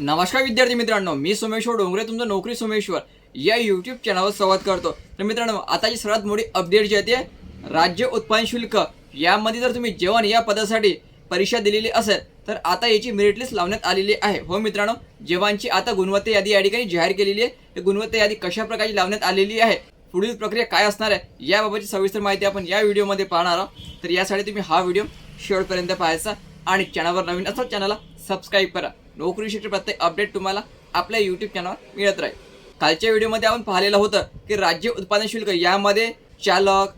नमस्कार विद्यार्थी मित्रांनो मी सोमेश्वर डोंगरे तुमचं नोकरी सोमेश्वर. या यूट्यूब चॅनलवर संवाद करतो. तर मित्रांनो आताची सर्वात मोठी अपडेट जी आहे ते राज्य उत्पादन शुल्क. यामध्ये जर तुम्ही जेवण या पदासाठी परीक्षा दिलेली असेल तर आता याची मेरिट लिस्ट लावण्यात आलेली आहे. हो मित्रांनो जेवणची आता गुणवत्ता यादी या ठिकाणी जाहीर केलेली आहे. ही गुणवत्ता यादी कशा प्रकारची लावण्यात आलेली आहे पुढील प्रक्रिया काय असणार आहे याबाबतची सविस्तर माहिती आपण या व्हिडिओमध्ये पाहणार आहोत. तर यासाठी तुम्ही हा व्हिडिओ शेवटपर्यंत पाहायचा आणि चॅनलवर नवीन असाल चॅनलला सबस्क्राईब करा. नोकरी प्रत्येक अपडेट तुम्हाला आपल्या यूट्यूब चॅनलवर मिळत राहील. कालच्या व्हिडिओमध्ये आपण पाहिलेलं होतं की राज्य उत्पादन शुल्क यामध्ये चालक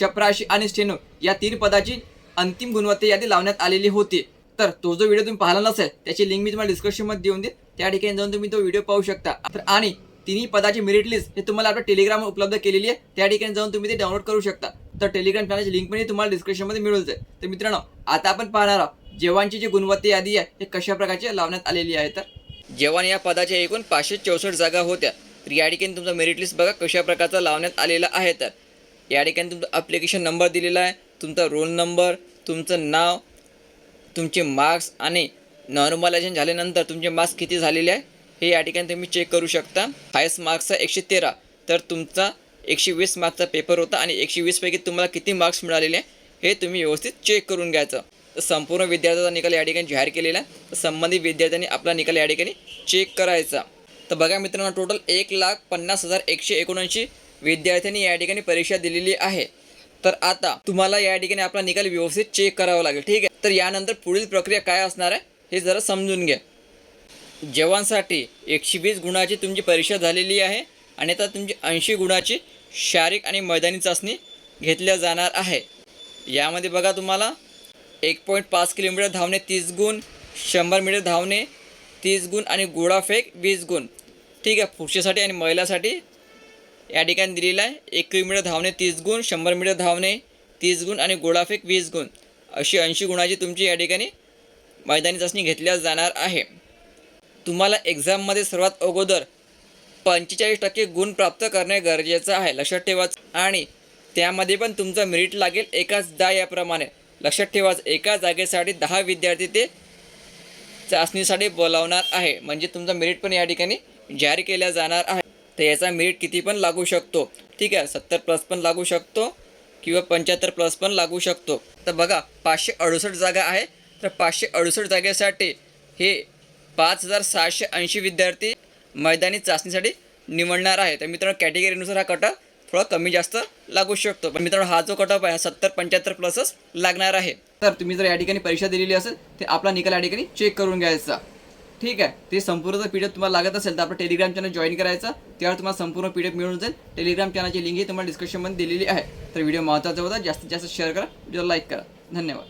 चपराशी आणि स्टेनो या तीन पदाची अंतिम गुणवत्ता यादी लावण्यात आलेली होती. तर तो जो व्हिडिओ तुम्ही पाहिला नसेल त्याची लिंक मी तुम्हाला डिस्क्रिप्शनमध्ये देऊन देईल त्या ठिकाणी जाऊन तुम्ही तो व्हिडिओ पाहू शकता. तर आणि तिन्ही पदाची मेरिट लिस्ट हे तुम्हाला आपल्या टेलिग्राम उपलब्ध केलेली आहे. त्या ठिकाणी जाऊन तुम्ही ते डाउनलोड करू शकता. तर टेलिग्राम चॅनलची लिंक पण तुम्हाला डिस्क्रिप्शनमध्ये मिळून जाईल. तर मित्रांनो आता आपण पाहणार आहोत जेवणची जी गुणवत्ता यादी आहे हे कशा प्रकारची लावण्यात आलेली आहे तर? जेवण या पदाच्या एकूण पाचशे चौसष्ट जागा होत्या. तर या ठिकाणी तुमचा मेरिट लिस्ट बघा कशा प्रकारचा लावण्यात आलेला आहे तर. या ठिकाणी तुमचा अप्लिकेशन नंबर दिलेला आहे तुमचा रोल नंबर तुमचं नाव तुमचे मार्क्स आणि नॉर्मलायझेशन झाल्यानंतर तुमचे मार्क्स किती झालेले आहे हे या ठिकाणी तुम्ही चेक करू शकता. हायस्ट मार्क्सचा एकशे तेरा. तर तुमचा एकशे वीस मार्क्सचा पेपर होता आणि एकशे वीसपैकी तुम्हाला किती मार्क्स मिळालेले आहे हे तुम्ही व्यवस्थित चेक करून घ्यायचं. संपूर्ण विद्यार्थ्याचा निकाल या ठिकाणी जाहीर केलेला आहे. तर संबंधित विद्यार्थ्यांनी आपला निकाल या ठिकाणी चेक करायचा. तर बघा मित्रांनो टोटल एक लाख पन्नास हजार एकशे एकोणऐंशी विद्यार्थ्यांनी या ठिकाणी परीक्षा दिलेली आहे. तर आता तुम्हाला या ठिकाणी आपला निकाल व्यवस्थित चेक करावा लागेल. ठीक आहे? तर यानंतर पुढील प्रक्रिया काय असणार आहे हे जरा समजून घ्या. जवानसाठी एकशे वीस गुणाची तुमची परीक्षा झालेली आहे आणि आता तुमची ऐंशी गुणाची शारीरिक आणि मैदानी चाचणी घेतल्या जाणार आहे. यामध्ये बघा तुम्हाला एक पॉईंट पाच किलोमीटर धावणे तीस गुण शंभर मीटर धावणे तीस गुण आणि गोळाफेक वीस गुण. ठीक आहे पुरुषासाठी आणि महिलासाठी या ठिकाणी दिलेलं आहे. एक किलोमीटर धावणे तीस गुण शंभर मीटर धावणे तीस गुण आणि गोळाफेक वीस गुण. अशी ऐंशी गुणाची तुमची या ठिकाणी मैदानी चाचणी घेतल्या जाणार आहे. तुम्हाला एक्झाममध्ये सर्वात अगोदर पंचेचाळीस टक्के गुण प्राप्त करणे गरजेचं आहे. लक्षात ठेवाच आणि त्यामध्ये पण तुमचं मेरिट लागेल एकाच दा याप्रमाणे लक्षात ठेवाच एका जागेसाठी दहा विद्यार्थी ते चाचणीसाठी बोलावणार आहे. म्हणजे तुमचा मेरिट पण या ठिकाणी जारी केल्या जाणार आहे. तर याचा मेरिट किती पण लागू शकतो. ठीक आहे सत्तर प्लस पण लागू शकतो किंवा पंच्याहत्तर प्लस पण लागू शकतो. तर बघा पाचशे अडुसष्ट जागा आहे. तर पाचशे अडुसष्ट जागेसाठी हे पाच हजार सहाशे ऐंशी विद्यार्थी मैदानी चाचणीसाठी निवडणार आहे. तर मित्रांनो कॅटेगरीनुसार हा कट थोडा कमी जास्त लागू शकतो. पण मित्रांनो हा जो कट ऑफ आहे सत्तर पंच्याहत्तर प्लसच लागणार आहे. तर तुम्ही जर या ठिकाणी परीक्षा दिलेली असेल ते आपला निकाल या ठिकाणी चेक करून घ्यायचा. ठीक आहे? ते संपूर्ण जर पी डी एफ तुम्हाला लागत असेल तर आपलं टेलिग्राम चॅनल जॉईन करायचं. त्यावर तुम्हाला संपूर्ण पी डी एफ मिळून जाईल. टेलिग्राम चॅनलची लिंक ही तुम्हाला डिस्क्रिप्शनमध्ये दिलेली आहे. तर व्हिडिओ महत्त्वाचा होता जास्तीत जास्त शेअर करा व्हिडिओ लाईक करा. धन्यवाद.